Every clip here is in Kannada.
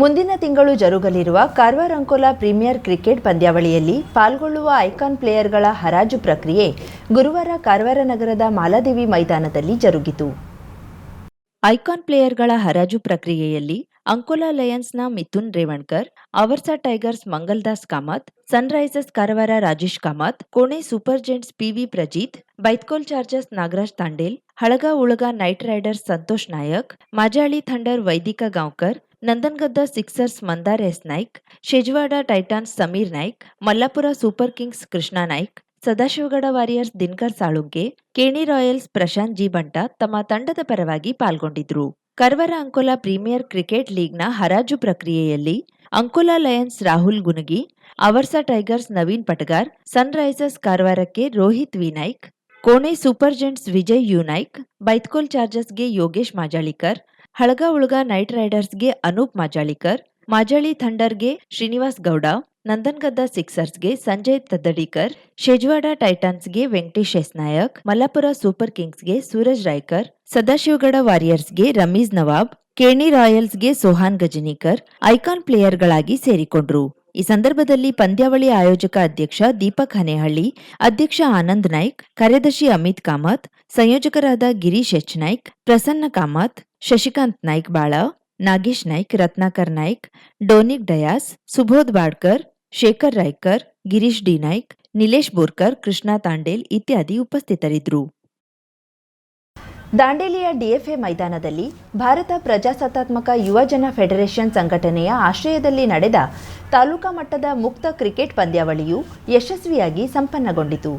ಮುಂದಿನ ತಿಂಗಳು ಜರುಗಲಿರುವ ಕಾರ್ವಾರ್ ಅಂಕೋಲಾ ಪ್ರೀಮಿಯರ್ ಕ್ರಿಕೆಟ್ ಪಂದ್ಯಾವಳಿಯಲ್ಲಿ ಪಾಲ್ಗೊಳ್ಳುವ ಐಕಾನ್ ಪ್ಲೇಯರ್ಗಳ ಹರಾಜು ಪ್ರಕ್ರಿಯೆ ಗುರುವಾರ ಕಾರವಾರ ನಗರದ ಮಾಲಾದೇವಿ ಮೈದಾನದಲ್ಲಿ ಜರುಗಿತು. ಐಕಾನ್ ಪ್ಲೇಯರ್ಗಳ ಹರಾಜು ಪ್ರಕ್ರಿಯೆಯಲ್ಲಿ Ankola ಲಯನ್ಸ್ನ Mithun Revankar, Avarsa tigers Mangaldas Kamat, Sunrisers Karwar Rajesh Kamat, Kone super giants PV Prajeet, Baithkol chargers Nagaraj Tandel, Halaga Ulaga knight riders Santosh Naik, Majali thunder Vaidika Gaonkar Nandangadda sixers Mandar S Naik, Shejwada titans Sameer Naik, Mallapura super kings Krishna Naik, Sadashivagad warriors Dinakar Salunge Keni royals Prashant G Banta ತಮ್ಮ ತಂಡದ ಪರವಾಗಿ ಪಾಲ್ಗೊಂಡಿದ್ರು. ಕರ್ವರ ಅಂಕೋಲಾ ಪ್ರೀಮಿಯರ್ ಕ್ರಿಕೆಟ್ ಲೀಗ್ನ ಹರಾಜು ಪ್ರಕ್ರಿಯೆಯಲ್ಲಿ Ankola lions Rahul Gunagi Avarsa tigers Naveen Patagar, Sunrisers ಕಾರವಾರಕ್ಕೆ Rohit Vinayak Kone super giants Vijay U Naik, Baithkol ಚಾರ್ಜರ್ಸ್ಗೆ Yogesh Majalikar Halaga Ulaga night ರೈಡರ್ಸ್ಗೆ ಅನೂಪ್ ಮಾಜಾಳಿಕರ್, ಮಾಜಾಳಿ ಥಂಡರ್ಗೆ ಶ್ರೀನಿವಾಸ್ ಗೌಡ, ನಂದನ್ಗದ್ದ ಸಿಕ್ಸರ್ಸ್ಗೆ ಸಂಜಯ್ ತದ್ದಡಿಕರ್ ಶೆಜ್ವಾಡ ಟೈಟನ್ಸ್ಗೆ ವೆಂಕಟೇಶ್ ಎಸ್ ನಾಯಕ್, ಮಲ್ಲಾಪುರ ಸೂಪರ್ ಕಿಂಗ್ಸ್ಗೆ ಸೂರಜ್ ರಾಯ್ಕರ್, ಸದಾಶಿವಗಡ ವಾರಿಯರ್ಸ್ಗೆ ರಮೀಜ್ ನವಾಬ್, ಕೇಣಿ ರಾಯಲ್ಸ್ಗೆ ಸೋಹಾನ್ ಗಜನಿಕರ್, ಐಕಾನ್ ಪ್ಲೇಯರ್ಗಳಾಗಿ ಸೇರಿಕೊಂಡ್ರು. ಈ ಸಂದರ್ಭದಲ್ಲಿ ಪಂದ್ಯಾವಳಿ ಆಯೋಜಕ ಅಧ್ಯಕ್ಷ ದೀಪಕ್ ಹನೇಹಳ್ಳಿ, ಅಧ್ಯಕ್ಷ ಆನಂದ್ ನಾಯ್ಕ್, ಕಾರ್ಯದರ್ಶಿ ಅಮಿತ್ ಕಾಮತ್, ಸಂಯೋಜಕರಾದ ಗಿರೀಶ್ ಎಚ್ ನಾಯ್ಕ್, ಪ್ರಸನ್ನ ಕಾಮತ್, ಶಶಿಕಾಂತ್ ನಾಯ್ಕ್ ಬಾಳ, ನಾಗೇಶ್ ನಾಯ್ಕ್, ರತ್ನಾಕರ್ ನಾಯ್ಕ್ ಡೋನಿಕ್ ಡಯಾಸ್, ಸುಬೋಧ್ ಬಾಡ್ಕರ್, ಶೇಖರ್ ರಾಯ್ಕರ್, ಗಿರೀಶ್ ಡಿ ನಾಯ್ಕ್, ನಿಲೇಶ್ ಬೋರ್ಕರ್, ಕೃಷ್ಣ ತಾಂಡೇಲ್ ಇತ್ಯಾದಿ ಉಪಸ್ಥಿತರಿದ್ದರು ದಾಂಡೇಲಿಯ ಡಿಎಫ್ಎ ಮೈದಾನದಲ್ಲಿ ಭಾರತ ಪ್ರಜಾಸತ್ತಾತ್ಮಕ ಯುವಜನ ಫೆಡರೇಷನ್ ಸಂಘಟನೆಯ ಆಶ್ರಯದಲ್ಲಿ ನಡೆದ ತಾಲೂಕಾ ಮಟ್ಟದ ಮುಕ್ತ ಕ್ರಿಕೆಟ್ ಪಂದ್ಯಾವಳಿಯು ಯಶಸ್ವಿಯಾಗಿ ಸಂಪನ್ನಗೊಂಡಿತು.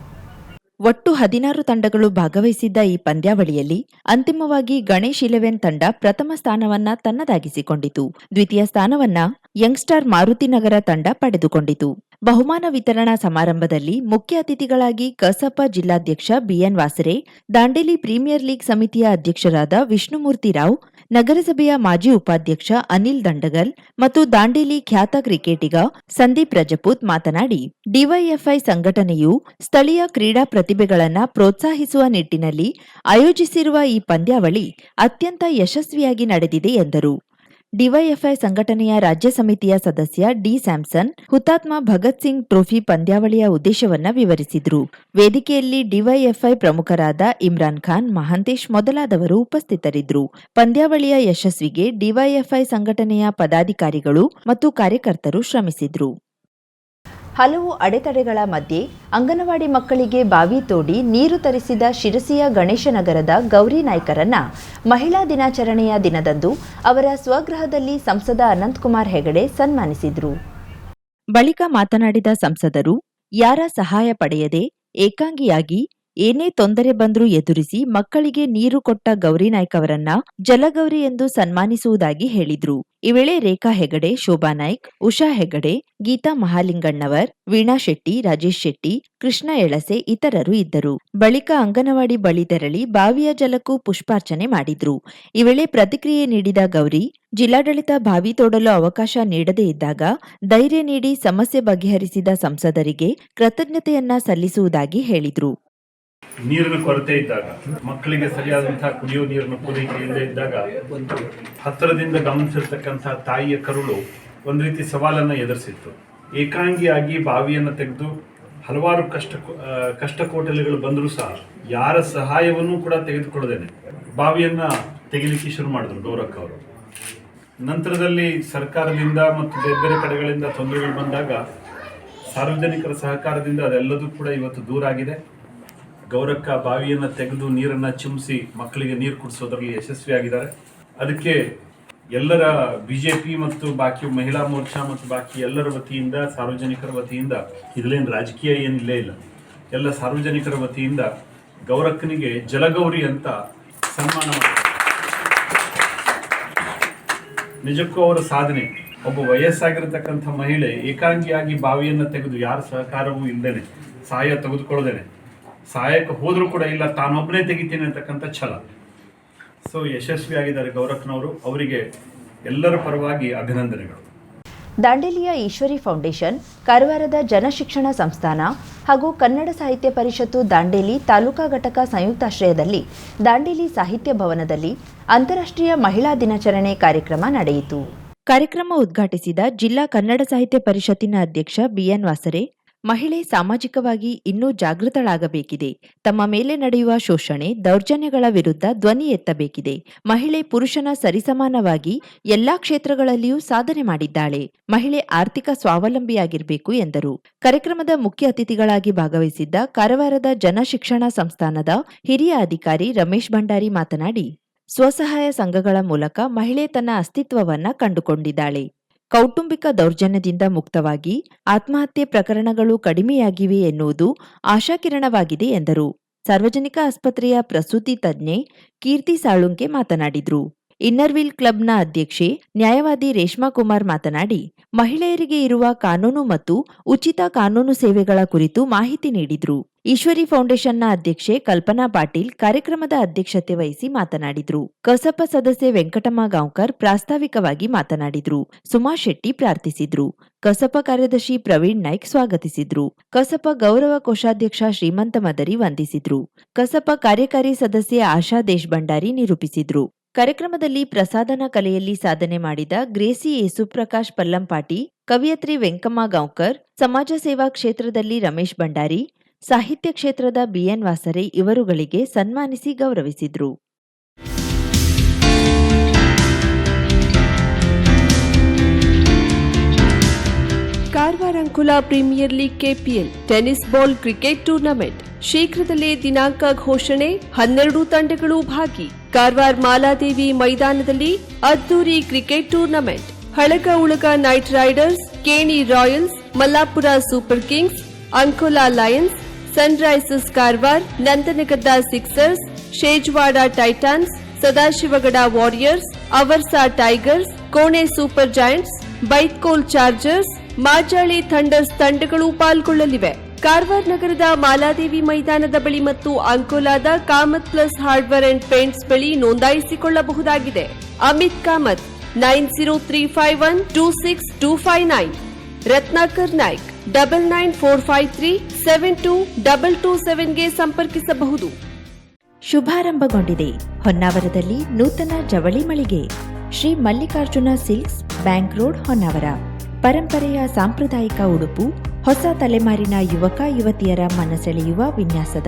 ಒಟ್ಟು ಹದಿನಾರು ತಂಡಗಳು ಭಾಗವಹಿಸಿದ್ದ ಈ ಪಂದ್ಯಾವಳಿಯಲ್ಲಿ ಅಂತಿಮವಾಗಿ ಗಣೇಶ್ ಇಲೆವೆನ್ ತಂಡ ಪ್ರಥಮ ಸ್ಥಾನವನ್ನ ತನ್ನದಾಗಿಸಿಕೊಂಡಿತು. ದ್ವಿತೀಯ ಸ್ಥಾನವನ್ನ ಯಂಗ್ಸ್ಟಾರ್ ಮಾರುತಿನಗರ ತಂಡ ಪಡೆದುಕೊಂಡಿತು. ಬಹುಮಾನ ವಿತರಣಾ ಸಮಾರಂಭದಲ್ಲಿ ಮುಖ್ಯ ಅತಿಥಿಗಳಾಗಿ ಕಸಪ ಜಿಲ್ಲಾಧ್ಯಕ್ಷ BN Vasare, Dandeli Premier League ಸಮಿತಿಯ ಅಧ್ಯಕ್ಷರಾದ ವಿಷ್ಣುಮೂರ್ತಿ ರಾವ್, ನಗರಸಭೆಯ ಮಾಜಿ ಉಪಾಧ್ಯಕ್ಷ ಅನಿಲ್ ದಂಡಗಲ್ ಮತ್ತು ದಾಂಡೇಲಿ ಖ್ಯಾತ ಕ್ರಿಕೆಟಿಗ ಸಂದೀಪ್ ರಜಪೂತ್ ಮಾತನಾಡಿ, ಡಿವೈಎಫ್ಐ ಸಂಘಟನೆಯು ಸ್ಥಳೀಯ ಕ್ರೀಡಾ ಪ್ರತಿಭೆಗಳನ್ನು ಪ್ರೋತ್ಸಾಹಿಸುವ ನಿಟ್ಟಿನಲ್ಲಿ ಆಯೋಜಿಸಿರುವ ಈ ಪಂದ್ಯಾವಳಿ ಅತ್ಯಂತ ಯಶಸ್ವಿಯಾಗಿ ನಡೆದಿದೆ ಎಂದರು. ಡಿವೈಎಫ್ಐ ಸಂಘಟನೆಯ ರಾಜ್ಯ ಸಮಿತಿಯ ಸದಸ್ಯ ಡಿ ಸ್ಯಾಮ್ಸನ್, ಹುತಾತ್ಮ ಭಗತ್ ಸಿಂಗ್ ಟ್ರೋಫಿ ಪಂದ್ಯಾವಳಿಯ ಉದ್ದೇಶವನ್ನ ವಿವರಿಸಿದ್ರು. ವೇದಿಕೆಯಲ್ಲಿ ಡಿವೈಎಫ್ಐ ಪ್ರಮುಖರಾದ ಇಮ್ರಾನ್ ಖಾನ್, ಮಹಾಂತೇಶ್ ಮೊದಲಾದವರು ಉಪಸ್ಥಿತರಿದ್ದರು ಪಂದ್ಯಾವಳಿಯ ಯಶಸ್ವಿಗೆ ಡಿವೈಎಫ್ಐ ಸಂಘಟನೆಯ ಪದಾಧಿಕಾರಿಗಳು ಮತ್ತು ಕಾರ್ಯಕರ್ತರು ಶ್ರಮಿಸಿದ್ರು. ಹಲವು ಅಡೆತಡೆಗಳ ಮಧ್ಯೆ ಅಂಗನವಾಡಿ ಮಕ್ಕಳಿಗೆ ಬಾವಿ ತೋಡಿ ನೀರು ತರಿಸಿದ ಶಿರಸಿಯ ಗಣೇಶನಗರದ ಗೌರಿ ನಾಯ್ಕರನ್ನ ಮಹಿಳಾ ದಿನಾಚರಣೆಯ ದಿನದಂದು ಅವರ ಸ್ವಗೃಹದಲ್ಲಿ ಸಂಸದ ಅನಂತಕುಮಾರ್ ಹೆಗಡೆ ಸನ್ಮಾನಿಸಿದರು. ಬಳಿಕ ಮಾತನಾಡಿದ ಸಂಸದರು, ಯಾರ ಸಹಾಯ ಪಡೆಯದೆ ಏಕಾಂಗಿಯಾಗಿ ಏನೇ ತೊಂದರೆ ಬಂದರೂ ಎದುರಿಸಿ ಮಕ್ಕಳಿಗೆ ನೀರು ಕೊಟ್ಟ ಗೌರಿ ನಾಯ್ಕ್ ಅವರನ್ನ ಜಲಗೌರಿ ಎಂದು ಸನ್ಮಾನಿಸುವುದಾಗಿ ಹೇಳಿದ್ರು. ಈ ವೇಳೆ ರೇಖಾ ಹೆಗಡೆ, ಶೋಭಾ ನಾಯ್ಕ್, ಉಷಾ ಹೆಗಡೆ, ಗೀತಾ ಮಹಾಲಿಂಗಣ್ಣವರ್, ವೀಣಾ ಶೆಟ್ಟಿ, ರಾಜೇಶ್ ಶೆಟ್ಟಿ, ಕೃಷ್ಣ ಎಳಸೆ ಇತರರು ಇದ್ದರು. ಬಳಿಕ ಅಂಗನವಾಡಿ ಬಳಿ ತೆರಳಿ ಬಾವಿಯ ಜಲಕ್ಕೂ ಪುಷ್ಪಾರ್ಚನೆ ಮಾಡಿದ್ರು. ಈ ವೇಳೆ ಪ್ರತಿಕ್ರಿಯೆ ನೀಡಿದ ಗೌರಿ, ಜಿಲ್ಲಾಡಳಿತ ಬಾವಿ ತೋಡಲು ಅವಕಾಶ ನೀಡದೇ ಇದ್ದಾಗ ಧೈರ್ಯ ನೀಡಿ ಸಮಸ್ಯೆ ಬಗೆಹರಿಸಿದ ಸಂಸದರಿಗೆ ಕೃತಜ್ಞತೆಯನ್ನ ಸಲ್ಲಿಸುವುದಾಗಿ ಹೇಳಿದ್ರು. ನೀರಿನ ಕೊರತೆ ಇದ್ದಾಗ ಮಕ್ಕಳಿಗೆ ಸರಿಯಾದಂತಹ ಕುಡಿಯೋ ನೀರಿನ ಪೂರೈಕೆ ಇಲ್ಲದೆ ಇದ್ದಾಗ ಹತ್ತಿರದಿಂದ ಗಮನಿಸಿರ್ತಕ್ಕಂತಹ ತಾಯಿಯ ಕರುಳು ಒಂದು ರೀತಿ ಸವಾಲನ್ನು ಎದುರಿಸಿತ್ತು. ಏಕಾಂಗಿಯಾಗಿ ಬಾವಿಯನ್ನು ತೆಗೆದು ಹಲವಾರು ಕಷ್ಟ ಆ, ಕಷ್ಟ ಕೋಟಲೆಗಳು ಬಂದರೂ ಸಹ ಯಾರ ಸಹಾಯವನ್ನು ಕೂಡ ತೆಗೆದುಕೊಳ್ಳದೇನೆ. ಬಾವಿಯನ್ನ ತೆಗಿಲಿಕ್ಕೆ ಶುರು ಮಾಡಿದ್ರು ಡೋರಕ್ ಅವರು. ನಂತರದಲ್ಲಿ ಸರ್ಕಾರದಿಂದ ಮತ್ತು ಬೇರೆ ಬೇರೆ ಕಡೆಗಳಿಂದ ತೊಂದರೆಗಳು ಬಂದಾಗ ಸಾರ್ವಜನಿಕರ ಸಹಕಾರದಿಂದ ಅದೆಲ್ಲದೂ ಕೂಡ ಇವತ್ತು ದೂರ ಆಗಿದೆ ಗೌರಕ್ಕ ಬಾವಿಯನ್ನು ತೆಗೆದು ನೀರನ್ನು ಚಿಮ್ಮಿಸಿ ಮಕ್ಕಳಿಗೆ ನೀರು ಕುಡಿಸೋದ್ರಲ್ಲಿ ಯಶಸ್ವಿಯಾಗಿದ್ದಾರೆ. ಅದಕ್ಕೆ ಎಲ್ಲರ ಬಿಜೆಪಿ ಮತ್ತು ಬಾಕಿ ಮಹಿಳಾ ಮೋರ್ಚಾ ಮತ್ತು ಬಾಕಿ ಎಲ್ಲರ ವತಿಯಿಂದ, ಸಾರ್ವಜನಿಕರ ವತಿಯಿಂದ, ಇದರಲ್ಲೇನು ರಾಜಕೀಯ ಏನಿಲ್ಲೇ ಇಲ್ಲ ಎಲ್ಲ ಸಾರ್ವಜನಿಕರ ವತಿಯಿಂದ ಗೌರಕ್ಕನಿಗೆ ಜಲಗೌರಿ ಅಂತ ಸನ್ಮಾನ ನಿಜಕ್ಕೂ ಅವರ ಸಾಧನೆ. ಒಬ್ಬ ವಯಸ್ಸಾಗಿರತಕ್ಕಂಥ ಮಹಿಳೆ ಏಕಾಂಗಿಯಾಗಿ ಬಾವಿಯನ್ನು ತೆಗೆದು ಯಾರ ಸಹಕಾರವೂ ಇಲ್ಲದೇನೆ ಸಹಾಯ ತೆಗೆದುಕೊಳ್ಳದೇನೆ. ಸಹಾಯಕ್ಕೆ ಹೋದರೂ ಕೂಡ ಇಲ್ಲ ತಾನೊಬ್ಬನೇ ತೆಗಿತೀನಿ ಅಂತಕ್ಕಂಥ ಛಲ. ಸೊ ಯಶಸ್ವಿಯಾಗಿದ್ದಾರೆ ಗೌರಕ್ನವರು ಅವರಿಗೆ ಎಲ್ಲರ ಪರವಾಗಿ ಅಭಿನಂದನೆಗಳು. ದಾಂಡೇಲಿಯ ಈಶ್ವರಿ ಫೌಂಡೇಶನ್ ಕಾರವಾರದ ಜನಶಿಕ್ಷಣ ಸಂಸ್ಥಾನ ಹಾಗೂ ಕನ್ನಡ ಸಾಹಿತ್ಯ ಪರಿಷತ್ತು ದಾಂಡೇಲಿ ತಾಲೂಕಾ ಘಟಕ ಸಂಯುಕ್ತಾಶ್ರಯದಲ್ಲಿ ದಾಂಡೇಲಿ ಸಾಹಿತ್ಯ ಭವನದಲ್ಲಿ ಅಂತಾರಾಷ್ಟ್ರೀಯ ಮಹಿಳಾ ದಿನಾಚರಣೆ ಕಾರ್ಯಕ್ರಮ ನಡೆಯಿತು. ಕಾರ್ಯಕ್ರಮ ಉದ್ಘಾಟಿಸಿದ ಜಿಲ್ಲಾ ಕನ್ನಡ ಸಾಹಿತ್ಯ ಪರಿಷತ್ತಿನ ಅಧ್ಯಕ್ಷ ಬಿಎನ್ ವಾಸರೆ ಮಹಿಳೆ ಸಾಮಾಜಿಕವಾಗಿ ಇನ್ನೂ ಜಾಗೃತಳಾಗಬೇಕಿದೆ. ತಮ್ಮ ಮೇಲೆ ನಡೆಯುವ ಶೋಷಣೆ, ದೌರ್ಜನ್ಯಗಳ ವಿರುದ್ಧ ಧ್ವನಿ ಎತ್ತಬೇಕಿದೆ. ಮಹಿಳೆ ಪುರುಷನ ಸರಿಸಮಾನವಾಗಿ ಎಲ್ಲಾ ಕ್ಷೇತ್ರಗಳಲ್ಲಿಯೂ ಸಾಧನೆ ಮಾಡಿದ್ದಾಳೆ. ಮಹಿಳೆ ಆರ್ಥಿಕ ಸ್ವಾವಲಂಬಿಯಾಗಿರಬೇಕು ಎಂದರು. ಕಾರ್ಯಕ್ರಮದ ಮುಖ್ಯ ಅತಿಥಿಗಳಾಗಿ ಭಾಗವಹಿಸಿದ್ದ ಕಾರವಾರದ ಜನಶಿಕ್ಷಣ ಸಂಸ್ಥಾನದ ಹಿರಿಯ ಅಧಿಕಾರಿ ರಮೇಶ್ ಭಂಡಾರಿ ಮಾತನಾಡಿ, ಸ್ವಸಹಾಯ ಸಂಘಗಳ ಮೂಲಕ ಮಹಿಳೆ ತನ್ನ ಅಸ್ತಿತ್ವವನ್ನ ಕಂಡುಕೊಂಡಿದ್ದಾಳೆ. ಕೌಟುಂಬಿಕ ದೌರ್ಜನ್ಯದಿಂದ ಮುಕ್ತವಾಗಿ ಆತ್ಮಹತ್ಯೆ ಪ್ರಕರಣಗಳು ಕಡಿಮೆಯಾಗಿವೆ ಎನ್ನುವುದು ಆಶಾಕಿರಣವಾಗಿದೆ ಎಂದರು. ಸಾರ್ವಜನಿಕ ಆಸ್ಪತ್ರೆಯ ಪ್ರಸೂತಿ ತಜ್ಞೆ ಕೀರ್ತಿ ಸಾಳುಂಕೆ ಮಾತನಾಡಿದ್ರು. ಇನ್ನರ್ವಿಲ್ ಕ್ಲಬ್ನ ಅಧ್ಯಕ್ಷೆ ನ್ಯಾಯವಾದಿ ರೇಷ್ಮಾ ಕುಮಾರ್ ಮಾತನಾಡಿ, ಮಹಿಳೆಯರಿಗೆ ಇರುವ ಕಾನೂನು ಮತ್ತು ಉಚಿತ ಕಾನೂನು ಸೇವೆಗಳ ಕುರಿತು ಮಾಹಿತಿ ನೀಡಿದ್ರು. ಈಶ್ವರಿ ಫೌಂಡೇಶನ್ನ ಅಧ್ಯಕ್ಷೆ ಕಲ್ಪನಾ ಪಾಟೀಲ್ ಕಾರ್ಯಕ್ರಮದ ಅಧ್ಯಕ್ಷತೆ ವಹಿಸಿ ಮಾತನಾಡಿದ್ರು. ಕಸಪ ಸದಸ್ಯೆ ವೆಂಕಟಮ್ಮ ಗಾಂವ್ಕರ್ ಪ್ರಾಸ್ತಾವಿಕವಾಗಿ ಮಾತನಾಡಿದ್ರು. ಸುಮಾ ಶೆಟ್ಟಿ ಪ್ರಾರ್ಥಿಸಿದ್ರು. ಕಸಪ ಕಾರ್ಯದರ್ಶಿ ಪ್ರವೀಣ್ ನಾಯ್ಕ್ ಸ್ವಾಗತಿಸಿದ್ರು. ಕಸಪ ಗೌರವ ಕೋಶಾಧ್ಯಕ್ಷ ಶ್ರೀಮಂತ ಮದರಿ ವಂದಿಸಿದ್ರು. ಕಸಪ ಕಾರ್ಯಕಾರಿ ಸದಸ್ಯೆ ಆಶಾ ದೇಶಭಂಡಾರಿ ನಿರೂಪಿಸಿದ್ರು. ಕಾರ್ಯಕ್ರಮದಲ್ಲಿ ಪ್ರಸಾದನ ಕಲೆಯಲ್ಲಿ ಸಾಧನೆ ಮಾಡಿದ ಗ್ರೇಸಿ ಯೇಸುಪ್ರಕಾಶ್ ಪಲ್ಲಂಪಾಟಿ, ಕವಿಯತ್ರಿ ವೆಂಕಮ್ಮ ಗಾಂವ್ಕರ್, ಸಮಾಜ ಸೇವಾ ಕ್ಷೇತ್ರದಲ್ಲಿ ರಮೇಶ್ ಭಂಡಾರಿ ಸಾಹಿತ್ಯ ಕ್ಷೇತ್ರದ ಬಿಎನ್ ವಾಸರೆ ಇವರುಗಳಿಗೆ ಸನ್ಮಾನಿಸಿ ಗೌರವಿಸಿದ್ರು. Karwar Ankola Premier League KPL tennis ball cricket tournament. ಶೀಘ್ರದಲ್ಲೇ ದಿನಾಂಕ ಘೋಷಣೆ, ಹನ್ನೆರಡು ತಂಡಗಳು ಭಾಗಿ. ಕಾರವಾರ ಮಾಲಾದೇವಿ ಮೈದಾನದಲ್ಲಿ ಅದ್ದೂರಿ cricket tournament. Halaga Ulaga Knight Riders, Keni Royals, Mallapura Super Kings, Ankola Lions Sunrisers Karwar Nandangadda Sixers Shejwada Titans Sadashivagad Warriors Avarsa Tigers Kone Super Giants Baitkol Chargers Majali Thunders ತಂಡಗಳು ಪಾಲ್ಗೊಳ್ಳಲಿವೆ. ಕಾರವಾರ ನಗರದ ಮಾಲಾದೇವಿ ಮೈದಾನದ ಬಳಿ ಮತ್ತು ಅಂಕೋಲಾದ Kamat plus hardware and paints ಬಳಿ ನೋಂದಾಯಿಸಿಕೊಳ್ಳಬಹುದಾಗಿದೆ. Amit Kamat nine zero three five one two six two five nine Ratnakar Naik. Double nine four five three seven two double two ಸೆವೆನ್ಗೆ ಸಂಪರ್ಕಿಸಬಹುದು. ಶುಭಾರಂಭಗೊಂಡಿದೆ. ಹೊನ್ನಾವರದಲ್ಲಿ ನೂತನ ಜವಳಿ ಮಳಿಗೆ. Shri Mallikarjuna Silks Bank Road, Honnavar. ಪರಂಪರೆಯ ಸಾಂಪ್ರದಾಯಿಕ ಉಡುಪು, ಹೊಸ ತಲೆಮಾರಿನ ಯುವಕ ಯುವತಿಯರ ಮನಸೆಳೆಯುವ ವಿನ್ಯಾಸದ